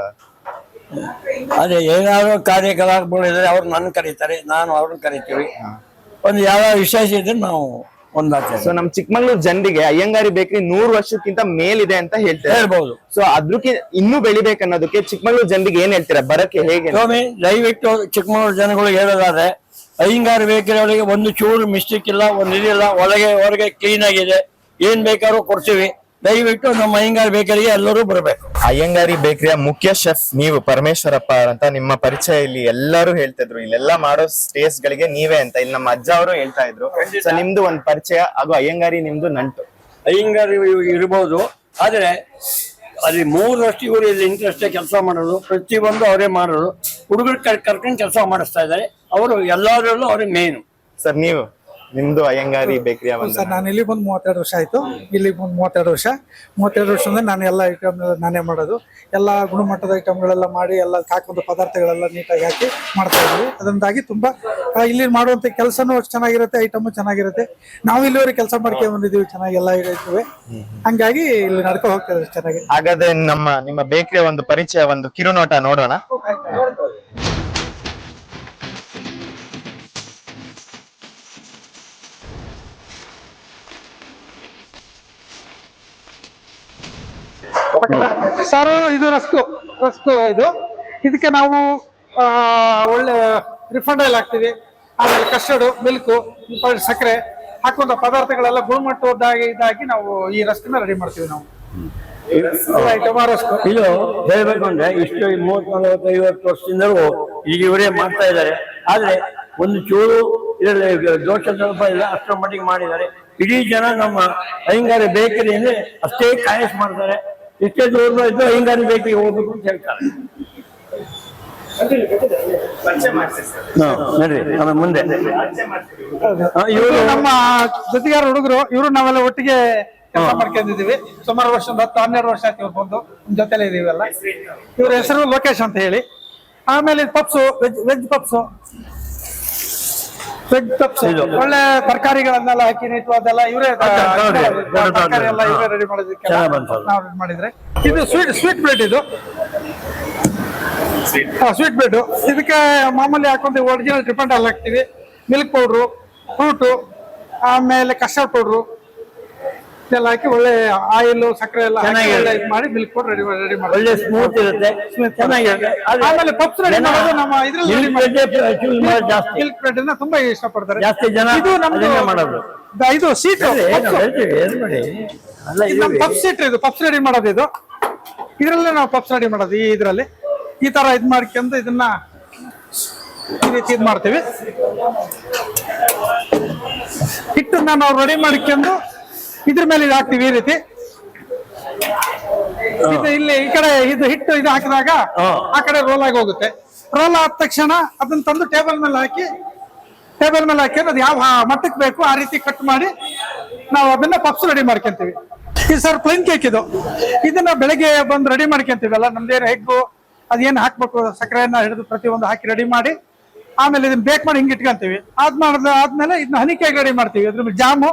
ಅದೇ ಏನಾದ್ರು ಕಾರ್ಯಕ್ರಮ ಇದ್ರೆ ಅವ್ರು ನನ್ನ ಕರೀತಾರೆ ನಾನು ಅವ್ರನ್ನ ಕರಿತೀವಿ. ಒಂದು ಯಾವ ವಿಶೇಷ ಇದ್ರೆ ನಾವು ಒಂದಾಗ್ತೇವೆ ಸೊ ನಮ್ ಚಿಕ್ಕಮಂಗ್ಳೂರ್ ಜನರಿಗೆ ಅಯ್ಯಂಗಾರಿ ಬೇಕ್ರಿ ನೂರು ವರ್ಷಕ್ಕಿಂತ ಮೇಲಿದೆ ಅಂತ ಹೇಳ್ತಾರೆ. ಹೇಳ್ಬಹುದು ಸೊ ಅದಕ್ಕೆ ಇನ್ನೂ ಬೆಳಿಬೇಕನ್ನೋದಕ್ಕೆ ಚಿಕ್ಕಮಂಗ್ಳೂರ್ ಜನರಿಗೆ ಏನ್ ಹೇಳ್ತೀರಾ? ಬರಕ್ಕೆ ಹೇಗೆ? ಸ್ವಾಮಿ ದಯವಿಟ್ಟು ಚಿಕ್ಕಮಗಳೂರು ಜನಗಳಿಗೆ ಹೇಳೋದಾದ್ರೆ ಅಯ್ಯಂಗಾರಿ ಬೇಕರಿ ಒಳಗೆ ಒಂದು ಚೂರು ಮಿಸ್ಟೇಕ್ ಇಲ್ಲ ಒಂದು ಇದಿಲ್ಲ ಒಳಗೆ ಹೊರಗೆ ಕ್ಲೀನ್ ಆಗಿದೆ. ಏನ್ ಬೇಕಾದ್ರೂ ಕೊಡ್ತೀವಿ. ದಯವಿಟ್ಟು ನಮ್ಮ ಅಯ್ಯಂಗಾರ್ ಬೇಕರಿಗೆ ಎಲ್ಲರೂ ಬರಬೇಕು. ಅಯ್ಯಂಗಾರಿ ಬೇಕರಿಯ ಮುಖ್ಯ ಶೆಫ್ ನೀವು ಪರಮೇಶ್ವರಪ್ಪ ಅಂತ ನಿಮ್ಮ ಪರಿಚಯ ಇಲ್ಲಿ ಎಲ್ಲರೂ ಹೇಳ್ತಿದ್ರು. ಇಲ್ಲೆಲ್ಲ ಮಾಡೋ ಸ್ಟೇಸ್ ಗಳಿಗೆ ನೀವೇ ಅಂತ. ಇಲ್ಲಿ ನಮ್ಮ ಅಜ್ಜ ಅವರು ಹೇಳ್ತಾ ಇದ್ರು. ಸೊ ನಿಮ್ದು ಒಂದ್ ಪರಿಚಯ ಹಾಗೂ ಅಯ್ಯಂಗಾರಿ ನಿಮ್ದು ನಂಟು. ಅಯ್ಯಂಗಾರಿ ಇರಬಹುದು ಇರ್ಬೋದು. ಆದ್ರೆ ಅಲ್ಲಿ ಮೂರು ವರ್ಷ ಇವರು ಇಲ್ಲಿ ಇಂಟ್ರೆಸ್ಟ್ ಕೆಲಸ ಮಾಡೋದು. ಪ್ರತಿಯೊಂದು ಅವರೇ ಮಾಡೋದು. ಹುಡುಗರು ಕರ್ಕೊಂಡು ಕೆಲಸ ಮಾಡಿಸ್ತಾ ಇದ್ದಾರೆ. ಅವರು ಎಲ್ಲರಲ್ಲೂ ಅವರೇ ಮೇನ್ ಸರ್ ನೀವು? ನಿಮ್ದು ಅಯ್ಯಂಗಾರಿ ಬೇಕರಿ ಸರ್ ನಾನು ಇಲ್ಲಿ ಬಂದು ಮೂವತ್ತೆರಡು ವರ್ಷ ಆಯ್ತು. ಇಲ್ಲಿ ಬಂದು ಮೂವತ್ತೆರಡು ವರ್ಷ. ಮೂವತ್ತೆರಡು ವರ್ಷದಿಂದ ನಾನು ಎಲ್ಲ ಐಟಮ್ ನಾನೇ ಮಾಡೋದು. ಎಲ್ಲ ಗುಣಮಟ್ಟದ ಐಟಮ್ಗಳೆಲ್ಲ ಮಾಡಿ ಎಲ್ಲ ಹಾಕುವಂಥ ಪದಾರ್ಥಗಳೆಲ್ಲ ನೀಟಾಗಿ ಹಾಕಿ ಮಾಡ್ತಾ ಇದ್ವಿ. ಅದರಿಂದಾಗಿ ತುಂಬಾ ಇಲ್ಲಿ ಮಾಡುವಂತ ಕೆಲಸನೂ ಅಷ್ಟು ಚೆನ್ನಾಗಿರುತ್ತೆ ಐಟಮು ಚೆನ್ನಾಗಿರುತ್ತೆ. ನಾವು ಇಲ್ಲಿವರೆಗೆ ಕೆಲಸ ಮಾಡ್ಕೊಂಡು ಬಂದಿದ್ದೀವಿ ಚೆನ್ನಾಗಿ ಎಲ್ಲ ಇರ್ತೇವೆ ಹಂಗಾಗಿ ಇಲ್ಲಿ ನಡ್ಕೊ ಹೋಗ್ತದೆ ಚೆನ್ನಾಗಿ. ಹಾಗಾದ್ರೆ ನಮ್ಮ ನಿಮ್ಮ ಬೇಕರಿಯ ಒಂದು ಪರಿಚಯ ಒಂದು ಕಿರುನೋಟ ನೋಡೋಣ. ಸರ್, ಇದು ರಸ್ಕು ರಸ್ಕು ಇದು. ಇದಕ್ಕೆ ನಾವು ಒಳ್ಳೆ ರಿಫಂಡ್ ಆಯಿಲ್ ಹಾಕ್ತೀವಿ. ಆಮೇಲೆ ಕಸ್ಟರ್ಡು ಮಿಲ್ಕು ಸಕ್ಕರೆ ಹಾಕುವಂತ ಪದಾರ್ಥಗಳೆಲ್ಲ ಗುಣಮಟ್ಟದಾಗಿ ಇದಾಗಿ ನಾವು ಈ ರಸ್ಕನ್ನ ರೆಡಿ ಮಾಡ್ತೀವಿ ನಾವು. ಇದು ಹೇಳ್ಬೇಕು ಅಂದ್ರೆ ಇಷ್ಟು ಮೂವತ್ತ್ ನಲವತ್ತು ಐವತ್ತು ವರ್ಷದಿಂದಲೂ ಈಗ ಇವರೇ ಮಾಡ್ತಾ ಇದ್ದಾರೆ. ಆದ್ರೆ ಒಂದು ಚೂರು ಇದರಲ್ಲಿ ದೋಷ ಸ್ವಲ್ಪ ಇಲ್ಲ, ಅಷ್ಟರ ಮಟ್ಟಿಗೆ ಮಾಡಿದ್ದಾರೆ. ಇಡೀ ಜನ ನಮ್ಮ ಅಯ್ಯಂಗಾರಿ ಬೇಕರಿ ಅಂದ್ರೆ ಅಷ್ಟೇ ಕಾಯಸ್ ಮಾಡ್ತಾರೆ. ಇಷ್ಟೇ ದೂರ ಇದ್ದು ಹಿಂಗ ಅನ್ಬೇಕು ಹೋಗ್ಬೇಕು ಅಂತ ಹೇಳ್ತಾರೆ. ಹಾ, ನಡ್ರಿ ಆಮೇಲೆ ಮುಂದೆ. ಇವರು ಇವರು ನಮ್ಮ ಜೊತೆಗಾರ ಹುಡುಗರು ಇವರು ನಾವೆಲ್ಲ ಒಟ್ಟಿಗೆ ಕೆಲಸ ಮಾಡ್ಕೊಂಡಿದೀವಿ ಸುಮಾರು ವರ್ಷ ಒಂದು ಹತ್ತು ಹನ್ನೆರಡು ವರ್ಷ ಆಯ್ತು ಬಂದು ನಮ್ ಜೊತೆಲೆ ಇದೀವಲ್ಲ ಇವ್ರ ಹೆಸರು ಲೋಕೇಶ್ ಅಂತ ಹೇಳಿ. ಆಮೇಲೆ ಪಪ್ಸು ವೆಜ್ ವೆಜ್ ಪಪ್ಸು. ಒಳ್ಳೆ ತರಕಾರಿಗಳನ್ನೆಲ್ಲ ಹಾಕಿ ನೀಟು ಅದೆಲ್ಲ ಇವರೇ ತರಕಾರಿ ಎಲ್ಲ ಇವರೇ ರೆಡಿ ಮಾಡೋದಕ್ಕೆ ನಾವು ರೆಡಿ ಮಾಡಿದ್ರೆ. ಇದು ಸ್ವೀಟ್ ಸ್ವೀಟ್ ಬ್ರೆಡ್ ಇದು. ಸ್ವೀಟ್ ಬ್ರೆಡ್ ಇದಕ್ಕೆ ಮಾಮೂಲಿ ಹಾಕೊಂಡು ಒರಿಜಿನಲ್ ಡಿಪೆಂಡ್ ಅಲ್ಲಿ ಹಾಕ್ತೀವಿ. ಮಿಲ್ಕ್ ಪೌಡ್ರು ಫ್ರೂಟು ಆಮೇಲೆ ಕಸ್ಟರ್ಡ್ ಪೌಡ್ರು ಇದೆಲ್ಲ ಹಾಕಿ ಒಳ್ಳೆ ಆಯಿಲ್ ಸಕ್ಕರೆ ಎಲ್ಲ ಹಾಕಿ ಚೆನ್ನಾಗಿ ಒಳ್ಳೆ ಇದ್ ಮಾಡಿ ಮಿಲ್ಕ್ ಪೌಡರ್ ರೆಡಿ ರೆಡಿ ಮಾಡಿ ಒಳ್ಳೆ ಸ್ಮೂತ್ ಇರುತ್ತೆ. ಚೆನ್ನಾಗಿರುತ್ತೆ ಆದ್ರೆ ಆಮೇಲೆ ಪಪ್ಸ್ ರೆಡಿ ಮಾಡೋದು ನಮ್ಮ ಇದ್ರಲ್ಲಿ choose ಮಾಡೋದು ಜಾಸ್ತಿ. ಮಿಲ್ಕ್ ಬ್ರೆಡ್ ಅನ್ನ ತುಂಬಾ ಇಷ್ಟಪಡ್ತಾರೆ. ಜಾಸ್ತಿ ಜನ ಇದು ನಮ್ದು ಅದನ್ನೇ ಮಾಡೋದು. ದ- ಇದು ಸೀಟ್ ಏನು ಹೇಳ್ತೀವಿ ಏನು ಮಾಡಿ? ಅಲ್ಲ ಇದು ನಮ್ಮ ಪಪ್ಸ್ ಸೀಟ್ ಇದು. ಪಪ್ಸ್ ರೆಡಿ ಮಾಡೋದು ಇದು. ಇದ್ರಲ್ಲೇ ನಾವು ಪಪ್ಸ್ ರೆಡಿ ಮಾಡೋದು ಈ ಇದರಲ್ಲಿ. ಈ ತರ ಇದ್ ಮಾಡ್ಕೊಂಡು ಇದನ್ನ ಈ ರೀತಿ ಇದ್ ಮಾಡ್ತೀವಿ. ಹಿಟ್ಟನ್ನ ನಾವು ರೆಡಿ ಮಾಡ್ಕೊಂಡು ಇದ್ರ ಮೇಲೆ ಇದು ಹಾಕ್ತಿವಿ ಈ ರೀತಿ. ಇದು ಇಲ್ಲಿ ಈ ಕಡೆ ಇದು ಹಿಟ್ಟು ಇದು ಹಾಕಿದಾಗ ಆ ಕಡೆ ರೋಲ್ ಆಗಿ ಹೋಗುತ್ತೆ. ರೋಲ್ ಆದ ತಕ್ಷಣ ಅದನ್ನ ತಂದು ಟೇಬಲ್ ಮೇಲೆ ಹಾಕಿ ಟೇಬಲ್ ಮೇಲೆ ಹಾಕಿ ಅದು ಯಾವ ಮಟ್ಟಕ್ಕೆ ಬೇಕು ಆ ರೀತಿ ಕಟ್ ಮಾಡಿ ನಾವು ಅದನ್ನ ಪಪ್ಸ್ ರೆಡಿ ಮಾಡ್ಕೊಂತೀವಿ. ಇದು ಸರ್ ಪ್ಲೇನ್ ಕೇಕ್ ಇದು. ಇದನ್ನ ಬೆಳಗ್ಗೆ ಬಂದು ರೆಡಿ ಮಾಡ್ಕೊಂತೀವಲ್ಲ ನಮ್ದೇನು ಹೆಗ್ಗು ಅದೇನು ಹಾಕ್ಬೇಕು ಸಕ್ಕರೆಯನ್ನ ಹಿಡಿದು ಪ್ರತಿಯೊಂದು ಹಾಕಿ ರೆಡಿ ಮಾಡಿ ಆಮೇಲೆ ಇದನ್ನ ಬೇಕ್ ಮಾಡಿ ಹಿಂಗೆ ಇಟ್ಕೊಂತೀವಿ. ಅದ್ ಮಾಡಿದ ಆದ್ಮೇಲೆ ಇದನ್ನ ಹನಿ ಕೇಕ್ ರೆಡಿ ಮಾಡ್ತೀವಿ. ಅದ್ರ ಜಾಮು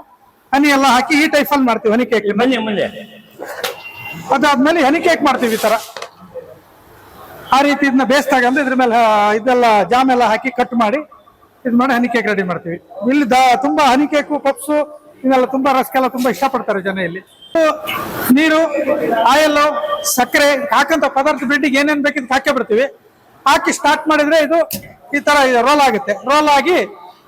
ಹನಿ ಎಲ್ಲ ಹಾಕಿ ಈ ಟೈಫಲ್ಲಿ ಮಾಡ್ತೀವಿ ಹನಿ ಕೇಕ್ ಮನೆ ಮುಂದೆ ಅದಾದ್ಮೇಲೆ ಹನಿ ಕೇಕ್ ಮಾಡ್ತೀವಿ ಈ ತರ. ಆ ರೀತಿ ಇದನ್ನ ಬೇಯಿಸಿದಾಗ ಅಂದ್ರೆ ಇದ್ರ ಮೇಲೆ ಇದೆಲ್ಲ ಜಾಮ್ ಎಲ್ಲ ಹಾಕಿ ಕಟ್ ಮಾಡಿ ಇದ್ ಮಾಡಿ ಹನಿ ಕೇಕ್ ರೆಡಿ ಮಾಡ್ತೀವಿ. ಇಲ್ಲಿ ತುಂಬಾ ಹನಿ ಕೇಕು ಪಪ್ಸು ಇದೆಲ್ಲ ತುಂಬಾ ರಸ್ಕೆಲ್ಲ ತುಂಬಾ ಇಷ್ಟಪಡ್ತಾರೆ ಜನ ಇಲ್ಲಿ. ನೀರು ಆಯಲ್ ಸಕ್ಕರೆ ಹಾಕಂತ ಪದಾರ್ಥ ಬ್ರೆಡ್ಡಿಗೆ ಏನೇನ್ ಬೇಕಿದ್ ಹಾಕೇ ಬಿಡ್ತೀವಿ. ಹಾಕಿ ಸ್ಟಾರ್ಟ್ ಮಾಡಿದ್ರೆ ಇದು ಈ ತರ ರೋಲ್ ಆಗುತ್ತೆ. ರೋಲ್ ಆಗಿ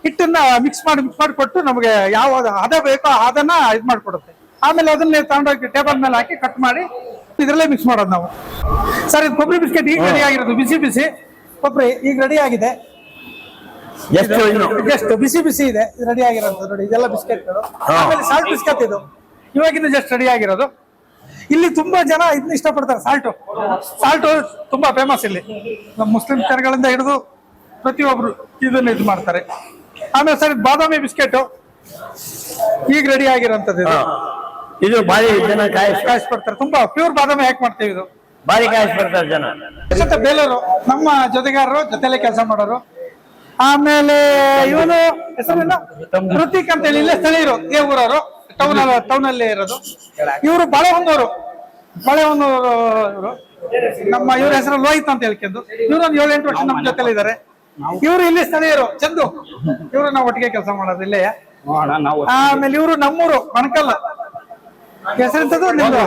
ಹಿಟ್ಟನ್ನ ಮಿಕ್ಸ್ ಮಾಡಿ ಮಿಕ್ಸ್ ಮಾಡಿ ಕೊಟ್ಟು ನಮಗೆ ಯಾವ ಹದ ಬೇಕೋ ಅದನ್ನ ಇದ್ ಮಾಡ್ಕೊಡುತ್ತೆ. ಆಮೇಲೆ ಅದನ್ನ ತಗೊಂಡೋಗಿ ಟೇಬಲ್ ಮೇಲೆ ಹಾಕಿ ಕಟ್ ಮಾಡಿ ಇದ್ರಲ್ಲೇ ಮಿಕ್ಸ್ ಮಾಡೋದು ನಾವು. ಸರ್ ಇದು ಕೊಬ್ಬರಿ ಬಿಸ್ಕೆಟ್ ಈಗ ರೆಡಿ ಆಗಿರೋದು. ಬಿಸಿ ಬಿಸಿ. ಕೊಬ್ಬರಿ ಈಗ ರೆಡಿ ಆಗಿದೆ. ಜಸ್ಟ್ ಬಿಸಿ ಬಿಸಿ ಇದೆ. ರೆಡಿ ಆಗಿರೋದು ನೋಡಿ. ಇದೆಲ್ಲ ಬಿಸ್ಕೆಟ್ಗಳು. ಆಮೇಲೆ ಸಾಲ್ಟ್ ಬಿಸ್ಕೆಟ್ ಇದು. ಇವಾಗಿಂದ ಜಸ್ಟ್ ರೆಡಿ ಆಗಿರೋದು. ಇಲ್ಲಿ ತುಂಬಾ ಜನ ಇದನ್ನ ಇಷ್ಟಪಡ್ತಾರೆ ಸಾಲ್ಟು ಸಾಲ್ಟು ತುಂಬಾ ಫೇಮಸ್ ಇಲ್ಲಿ. ನಮ್ಮ ಮುಸ್ಲಿಂ ಜನಗಳಿಂದ ಹಿಡಿದು ಪ್ರತಿಯೊಬ್ರು ಇದನ್ನ ಇದು ಮಾಡ್ತಾರೆ. ಆಮೇಲೆ ಸರ್ ಬಾದಾಮಿ ಬಿಸ್ಕೆಟ್. ಈಗ ರೆಡಿ ಆಗಿರೋಂಥದ್ದು ಇದು. ಬಾರಿ ಇದು ಬಾರಿ ಜನ ಬರ್ತಾರೆ. ಕಾಯಿಸ್ಪಡ್ತಾರೆ ತುಂಬಾ ಪ್ಯೂರ್ ಬಾದಾಮಿ ಹ್ಯಾಕ್ ಮಾಡ್ತೀವಿ ಇದು? ಬಾರಿ ಕಾಯಿಸಿ ಬರ್ತಾರೆ ಜನ. ಜೊತೆ ಬೇಲೂರು ನಮ್ಮ ಜೊತೆಗಾರರು ಜೊತೆಲೆ ಕೆಲಸ ಮಾಡೋರು. ಆಮೇಲೆ ಇವನು ಹೆಸರೇನು? ಋತಿಕ್ ಅಂತ ಹೇಳಿ ಇಲ್ಲೇ ಸ್ಥಳೀಯರು ಇದೇ ಊರವರು ಟೌನ್ ಟೌನ್ ಅಲ್ಲೇ ಇರೋದು. ಇವರು ಬಾಳೆಹೊನ್ನೂರು. ಬಾಳೆಹೊನ್ನೂರು ಇವರು. ನಮ್ಮ ಇವ್ರ ಹೆಸರು ಲೋಹಿತ್ ಅಂತ ಹೇಳ್ಕೊಂಡು. ಇವ್ರೊಂದು ಏಳು ಎಂಟು ವರ್ಷ ನಮ್ಮ ಜೊತೆಲಿ ಇದ್ದಾರೆ. ಇವರು ಇಲ್ಲಿ ಸ್ಥಳೀಯರು. ಚಂದು. ಇವರು ನಾವು ಒಟ್ಟಿಗೆ ಕೆಲಸ ಮಾಡೋದು ಇಲ್ಲೇ. ಆಮೇಲೆ ಇವರು ನಮ್ಮೂರು ಬಣಕಲ್ ಹೆಸರಿಂತದ್ದು ನಿಮ್ದು?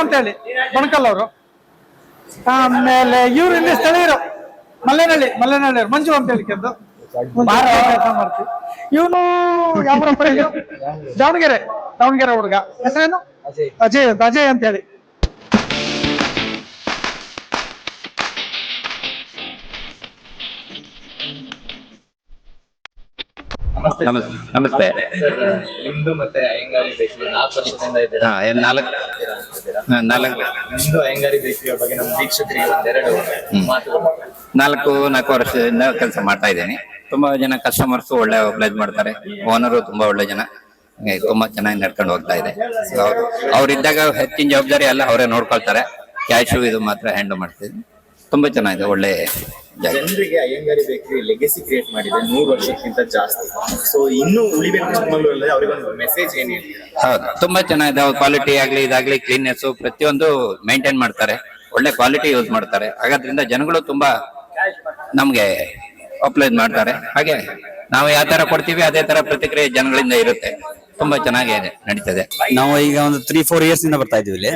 ಅಂತ ಹೇಳಿ ಬಣಕಲ್ ಅವರು. ಆಮೇಲೆ ಇವ್ರು ಇಲ್ಲಿ ಸ್ಥಳೀಯರು. ಮಲ್ಲೇನಹಳ್ಳಿ ಮಲ್ಲೇನಹಳ್ಳಿ ಮಂಜು ಅಂತ ಹೇಳಿ ಕೆಲಸ ಮಾಡ್ತೀವಿ. ಇವನು ಯಾವ ದಾವಣಗೆರೆ. ದಾವಣಗೆರೆ ಹುಡುಗ. ಹೆಸರೇನು? ಅಜಯ್. ಅಂತ ಅಜಯ್ ಅಂತ ಹೇಳಿ ನಮಸ್ತೆ. ನಿಮ್ದು ಮತ್ತೆ ಅಯ್ಯಂಗಾರಿ ಬೇಕರಿ ನಾಲ್ಕು ವರ್ಷದಿಂದ ನಾಲ್ಕು ನಾಲ್ಕು. ನಿಮ್ದು ಅಯ್ಯಂಗಾರಿ ಬೇಕರಿಯ ಬಗ್ಗೆ ನಮ್ಮ ವೀಕ್ಷಕರಿಗೆ ಒಂದೆರಡು ಮಾತುಗಳು ನಾಲ್ಕು ನಾಲ್ಕು ವರ್ಷದಿಂದ ಕೆಲಸ ಮಾಡ್ತಾ ಇದ್ದೇನೆ. ತುಂಬಾ ಜನ ಕಸ್ಟಮರ್ಸ್ ಒಳ್ಳೆ ಪ್ಲೇಸ್ ಮಾಡ್ತಾರೆ. ಓನರು ತುಂಬಾ ಒಳ್ಳೆ ಜನ. ತುಂಬಾ ಚೆನ್ನಾಗಿ ನಡ್ಕೊಂಡು ಹೋಗ್ತಾ ಇದೆ. ಅವ್ರಿದ್ದಾಗ ಹೆಚ್ಚಿನ ಜವಾಬ್ದಾರಿ ಎಲ್ಲ ಅವರೇ ನೋಡ್ಕೊಳ್ತಾರೆ. ಕ್ಯಾಶು ಇದು ಮಾತ್ರ ಹ್ಯಾಂಡಲ್ ಮಾಡ್ತಿದ್ವಿ ತುಂಬಾ ಚೆನ್ನಾಗಿದೆ ಒಳ್ಳೆ ಜಾಗ. ಜನರಿಗೆ ಅಯ್ಯಂಗಾರಿ ಬೇಕರಿ ಲೆಗಸಿ ಕ್ರಿಯೇಟ್ ಮಾಡಿದೆ ನೂರು ವರ್ಷಕ್ಕಿಂತ ಜಾಸ್ತಿ. ಸೊ ಇನ್ನೂ ಉಳಿಬೇಕು ಚಿಕ್ಕಮಗಳೂರಲ್ಲಿ ಅವರಿಗೊಂದು ಮೆಸೇಜ್ ಏನು ಹೌದು ತುಂಬಾ ಚೆನ್ನಾಗಿದೆ. ಅವ್ರ ಕ್ವಾಲಿಟಿ ಆಗ್ಲಿ ಇದಾಗ್ಲಿ ಕ್ಲೀನ್ನೆಸ್ ಪ್ರತಿಯೊಂದು ಮೇಂಟೈನ್ ಮಾಡ್ತಾರೆ. ಒಳ್ಳೆ ಕ್ವಾಲಿಟಿ ಯೂಸ್ ಮಾಡ್ತಾರೆ. ಹಾಗಾದ್ರಿಂದ ಜನಗಳು ತುಂಬಾ ನಮ್ಗೆ ಅಪ್ಲೈ ಮಾಡ್ತಾರೆ. ಹಾಗೆ ನಾವು ಯಾವ ತರ ಕೊಡ್ತೀವಿ ಅದೇ ತರ ಪ್ರತಿಕ್ರಿಯೆ ಜನಗಳಿಂದ ಇರುತ್ತೆ. ತುಂಬಾ ಚೆನ್ನಾಗಿದೆ ನಡೀತದೆ. ನಾವು ಈಗ ಒಂದು ತ್ರೀ ಫೋರ್ ಇಯರ್ಸ್ ಇಂದ ಬರ್ತಾ ಇದೀವಿ ಇಲ್ಲಿ.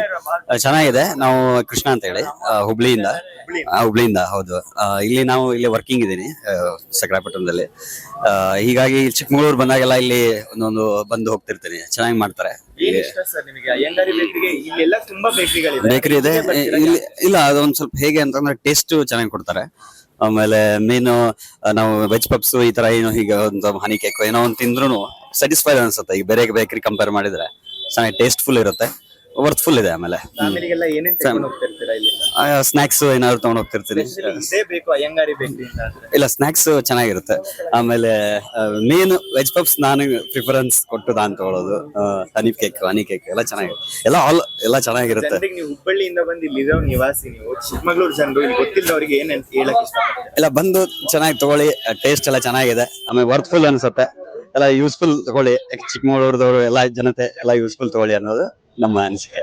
ಚೆನ್ನಾಗಿದೆ. ನಾವು ಕೃಷ್ಣ ಅಂತ ಹೇಳಿ ಆ, ಹುಬ್ಳಿಯಿಂದ. ಆ, ಹುಬ್ಳಿಯಿಂದ ಹೌದು. ಆ, ಇಲ್ಲಿ ನಾವು ಇಲ್ಲಿ ವರ್ಕಿಂಗ್ ಇದ್ದೀನಿ ಸಕರಾಪಟ್ಟಣದಲ್ಲಿ. ಆ, ಹೀಗಾಗಿ ಚಿಕ್ಕಮಗಳೂರು ಬಂದಾಗೆಲ್ಲ ಇಲ್ಲಿ ಒಂದೊಂದು ಬಂದು ಹೋಗ್ತಿರ್ತೀನಿ. ಚೆನ್ನಾಗಿ ಮಾಡ್ತಾರೆ. ಏನ್ ಇಷ್ಟ ಸರ್ ನಿಮಗೆ? ಅಯ್ಯಂಗಾರಿ ಬೇಕರಿಗೆ ಇಲ್ಲೆಲ್ಲ ತುಂಬಾ ಬೇಕರಿಗಳಿದೆ. ಬೇಕರಿ ಇದೆ. ಇಲ್ಲಿ ಇಲ್ಲ ಅದೊಂದು ಸ್ವಲ್ಪ ಹೇಗೆ ಅಂತಂದ್ರೆ ಟೇಸ್ಟ್ ಚೆನ್ನಾಗಿ ಕೊಡ್ತಾರೆ. ಆಮೇಲೆ ಮೀನು ನಾವು ವೆಜ್ ಪಪ್ಸ್ ಈ ತರ ಏನೋ ಹೀಗೆ ಒಂದು ಹನಿ ಕೇಕ್ ಏನೋ ಒಂದು ತಿಂದ್ರು ಸ್ಯಾಟಿಸ್ಫೈಡ್ ಅನ್ಸುತ್ತೆ. ಈ ಬೇರೆ ಬೇಕರಿ ಕಂಪೇರ್ ಮಾಡಿದ್ರೆ ಚೆನ್ನಾಗಿ ಟೇಸ್ಟ್ಫುಲ್ ಇರುತ್ತೆ. ವರ್ತ್ಫುಲ್ ಇದೆ ಆಮೇಲೆ. ಫ್ಯಾಮಿಲಿಗೆಲ್ಲ ಏನೇನ್ ತಗೊಂಡ್ ಹೋಗ್ತಿರ್ತೀರಾ ಇಲ್ಲಿಂದ ಸ್ನಾಕ್ಸ್ ಏನಾದ್ರು ತಗೊಂಡ್ ಹೋಗ್ತಿರ್ತೀನಿ ಇದೇ ಬೇಕು ಅಯ್ಯಂಗಾರಿ ಬೇಕರಿಯಿಂದ ಅಂದ್ರೆ. ಇಲ್ಲ ಸ್ನಾಕ್ಸ್ ಚೆನ್ನಾಗಿರುತ್ತೆ. ಆಮೇಲೆ ಮೇನ್ ವೆಜ್ ಪಪ್ಸ್ ನಾನು ಪ್ರಿಫರೆನ್ಸ್ ಕೊಟ್ಟು ನಾನು ತಗೊಳ್ಳೋದು ಹನಿ ಕೇಕ್ ಹನಿ ಕೇಕ್ ಎಲ್ಲ ಚೆನ್ನಾಗಿರುತ್ತೆ. ಎಲ್ಲ ಆಲ್ ಎಲ್ಲ ಚೆನ್ನಾಗಿರುತ್ತೆ. ಜನರಿಗೆ ನೀವು ಹುಬ್ಬಳ್ಳಿಯಿಂದ ಬಂದು ನಿವಾಸಿ ನೀವು. ಚಿಕ್ಕಮಗಳೂರು ಜನರು ಇಲ್ಲಿ ಗೊತ್ತಿಲ್ಲದವ್ರಿಗೆ ಏನ್ ಹೇಳಕ್ ಎಲ್ಲ ಬಂದು ಚೆನ್ನಾಗಿ ತಗೊಳ್ಳಿ. ಟೇಸ್ಟ್ ಎಲ್ಲ ಚೆನ್ನಾಗಿದೆ. ಆಮೇಲೆ ವರ್ತ್ಫುಲ್ ಅನ್ಸುತ್ತೆ. ಎಲ್ಲ ಯೂಸ್ಫುಲ್ ತಗೊಳ್ಳಿ. ಚಿಕ್ಕಮಗಳೂರದವರು ಎಲ್ಲ ಜನತೆ ಎಲ್ಲ ಯೂಸ್ಫುಲ್ ತಗೊಳ್ಳಿ ಅನ್ನೋದು ನಮ್ಮ ಅನಿಸಿಕೆ.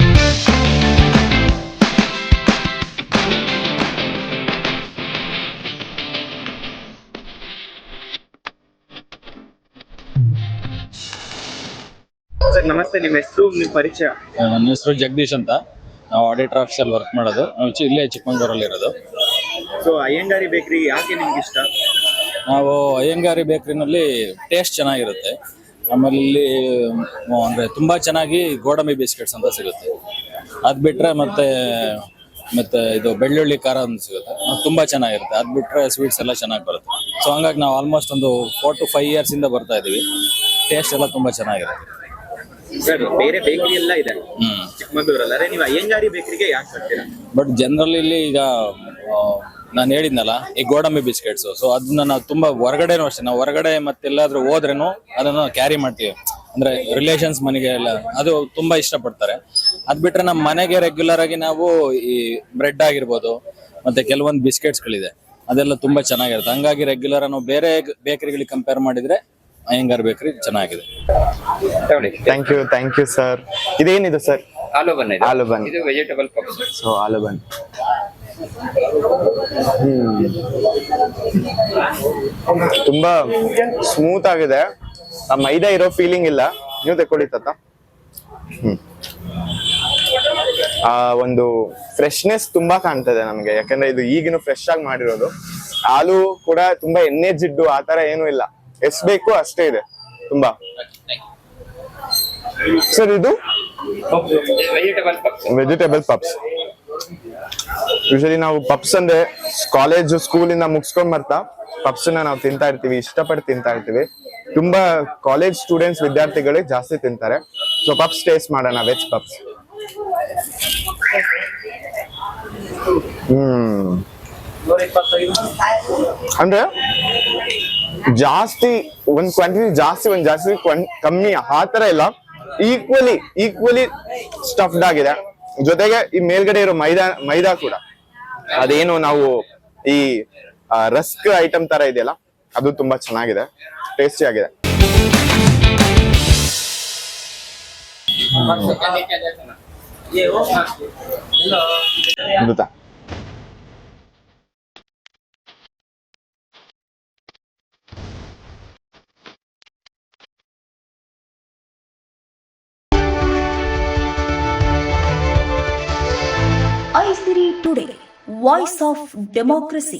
ಸರ್ ನಮಸ್ತೆ. ನಿಮ್ಮ ಹೆಸರು ನಿಮ್ಮ ಪರಿಚಯ? ನನ್ನ ಹೆಸರು ಜಗದೀಶ್ ಅಂತ. ನಾವು ಆಡಿಟರ್ ಆಫೀಸಲ್ಲಿ ವರ್ಕ್ ಮಾಡೋದು. ನಾವು ಚಿ- ಇಲ್ಲೇ ಚಿಕ್ಕಮಂಗ್ಳೂರಲ್ಲಿ ಇರೋದು ಸೊ ಅಯ್ಯಂಗಾರಿ ಬೇಕರಿ ಯಾಕೆ ನಿಮ್ಗೆ ಇಷ್ಟ? ನಾವು ಅಯ್ಯಂಗಾರಿ ಬೇಕ್ರಿನಲ್ಲಿ ಟೇಸ್ಟ್ ಚೆನ್ನಾಗಿರುತ್ತೆ. ಆಮೇಲೆ ಅಂದರೆ ತುಂಬ ಚೆನ್ನಾಗಿ ಗೋಡಂಬಿ ಬಿಸ್ಕೆಟ್ಸ್ ಅಂತ ಸಿಗುತ್ತೆ. ಅದು ಬಿಟ್ಟರೆ ಮತ್ತೆ ಮತ್ತೆ ಇದು ಬೆಳ್ಳುಳ್ಳಿ ಖಾರ ಅಂತ ಸಿಗುತ್ತೆ. ತುಂಬ ಚೆನ್ನಾಗಿರುತ್ತೆ. ಅದು ಬಿಟ್ಟರೆ ಸ್ವೀಟ್ಸ್ ಎಲ್ಲ ಚೆನ್ನಾಗಿ ಬರುತ್ತೆ. ಸೊ ಹಂಗಾಗಿ ನಾವು ಆಲ್ಮೋಸ್ಟ್ ಒಂದು ಫೋರ್ ಟು ಫೈವ್ ಇಯರ್ಸ್ ಇಂದ ಬರ್ತಾ ಇದೀವಿ. ಟೇಸ್ಟ್ ಎಲ್ಲ ತುಂಬಾ ಚೆನ್ನಾಗಿರುತ್ತೆ. ಸರ್ ಬೇರೆ ಬೇಕರಿ ಎಲ್ಲ ಇದೆ. ಹ್ಮ್. ನೀವು ಅಯ್ಯಂಗಾರಿ ಬೇಕರಿಗೆ ಯಾಕೆ ಬರ್ತೀರಾ? ಬಟ್ ಜನರಲ್ ಇಲ್ಲಿ ಈಗ ನಾನು ಹೇಳಿದ್ನಲ್ಲ ಈ ಗೋಡಂಬಿ ಬಿಸ್ಕೆಟ್ಸ್. ಸೊ ಅದನ್ನ ನಾವು ತುಂಬಾ ಹೊರಗಡೆನೂ ಅಷ್ಟೇ ನಾವು ಹೊರಗಡೆ ಮತ್ತೆಲ್ಲಾದ್ರೂ ಹೋದ್ರೇನು ಅದನ್ನ ಕ್ಯಾರಿ ಮಾಡ್ತೀವಿ. ಅಂದ್ರೆ ರಿಲೇಷನ್ಸ್ ಮನೆಗೆ ಎಲ್ಲ ಅದು ತುಂಬಾ ಇಷ್ಟಪಡ್ತಾರೆ. ಅದ್ ಬಿಟ್ರೆ ನಮ್ಮ ಮನೆಗೆ ರೆಗ್ಯುಲರ್ ಆಗಿ ನಾವು ಈ ಬ್ರೆಡ್ ಆಗಿರ್ಬೋದು ಮತ್ತೆ ಕೆಲವೊಂದು ಬಿಸ್ಕೆಟ್ಸ್ಗಳಿದೆ. ಅದೆಲ್ಲ ತುಂಬಾ ಚೆನ್ನಾಗಿರುತ್ತೆ. ಹಂಗಾಗಿ ರೆಗ್ಯುಲರ್ ನಾವು ಬೇರೆ ಬೇಕರಿಗಳಿಗೆ ಕಂಪೇರ್ ಮಾಡಿದ್ರೆ ಅಯ್ಯಂಗಾರ್ ಬೇಕರಿ ಚೆನ್ನಾಗಿದೆ. Thank you thank you sir ಇದೇನಿದು sir aloo bun aloo bun ಇದು vegetable puffs. So aloo bun ತುಂಬಾ ಸ್ಮೂತ್ ಆಗಿದೆ. ಆ ಮೈದಾ ಇರೋ ಫೀಲಿಂಗ್ ಇಲ್ಲ. ನೀವು ತಕೊಳ್ಳಿ ತಾತ. ಹ್ಮ್. ಆ ಒಂದು ಫ್ರೆಶ್ನೆಸ್ ತುಂಬಾ ಕಾಣ್ತದೆ ನಮಗೆ. ಯಾಕಂದ್ರೆ ಇದು ಈಗಿನ ಫ್ರೆಶ್ ಆಗಿ ಮಾಡಿರೋದು. ಹಾಲು ಕೂಡ ತುಂಬಾ ಎಣ್ಣೆ ಜಿಡ್ಡು ಆ ತರ ಏನೂ ಇಲ್ಲ. ಎಸ್ ಬೇಕು ಅಷ್ಟೇ ಇದೆ. ತುಂಬಾ. ಸರ್ ಇದು? ವೆಜಿಟೇಬಲ್ ಪಪ್ಸ್ ಯೂಶಲಿ ನಾವು ಪಪ್ಸ್ ಅಂದ್ರೆ ಕಾಲೇಜ್ ಸ್ಕೂಲ್ ಇಂದ ಮುಗಿಸ್ಕೊಂಡ್ ಬರ್ತಾ ಪಪ್ಸ್ನ ನಾವು ತಿಂತಾ ಇರ್ತೀವಿ, ಇಷ್ಟಪಟ್ಟು ತಿಂತಾ ಇರ್ತೀವಿ. ತುಂಬಾ ಕಾಲೇಜ್ ಸ್ಟೂಡೆಂಟ್ಸ್ ವಿದ್ಯಾರ್ಥಿಗಳಿಗೆ ಜಾಸ್ತಿ ತಿಂತಾರೆ. ಸೊ ಪಪ್ಸ್ ಟೇಸ್ಟ್ ಮಾಡೋಣ ವೆಜ್ ಪಪ್ಸ್ ಹ್ಮ್. ಅಂದ್ರೆ ಜಾಸ್ತಿ, ಒಂದ್ ಕ್ವಾಂಟಿಟಿ ಜಾಸ್ತಿ, ಒಂದ್ ಜಾಸ್ತಿ ಕಮ್ಮಿ, ಆ ತರ ಇಲ್ಲ. ಈಕ್ವಲಿ ಈಕ್ವಲಿ ಸ್ಟಫ್ಡ್ ಆಗಿದೆ. ಜೊತೆಗೆ ಈ ಮೇಲ್ಗಡೆ ಇರೋ ಮೈದಾ ಮೈದಾ ಕೂಡ. ಅದೇನು ನಾವು ಈ ರಸ್ಕ್ ಐಟಮ್ ತರ ಇದೆಯಲ್ಲ ಅದು ತುಂಬಾ ಚೆನ್ನಾಗಿದೆ ಟೇಸ್ಟಿ ಆಗಿದೆ. ಅದ್ಭುತ. Voice of democracy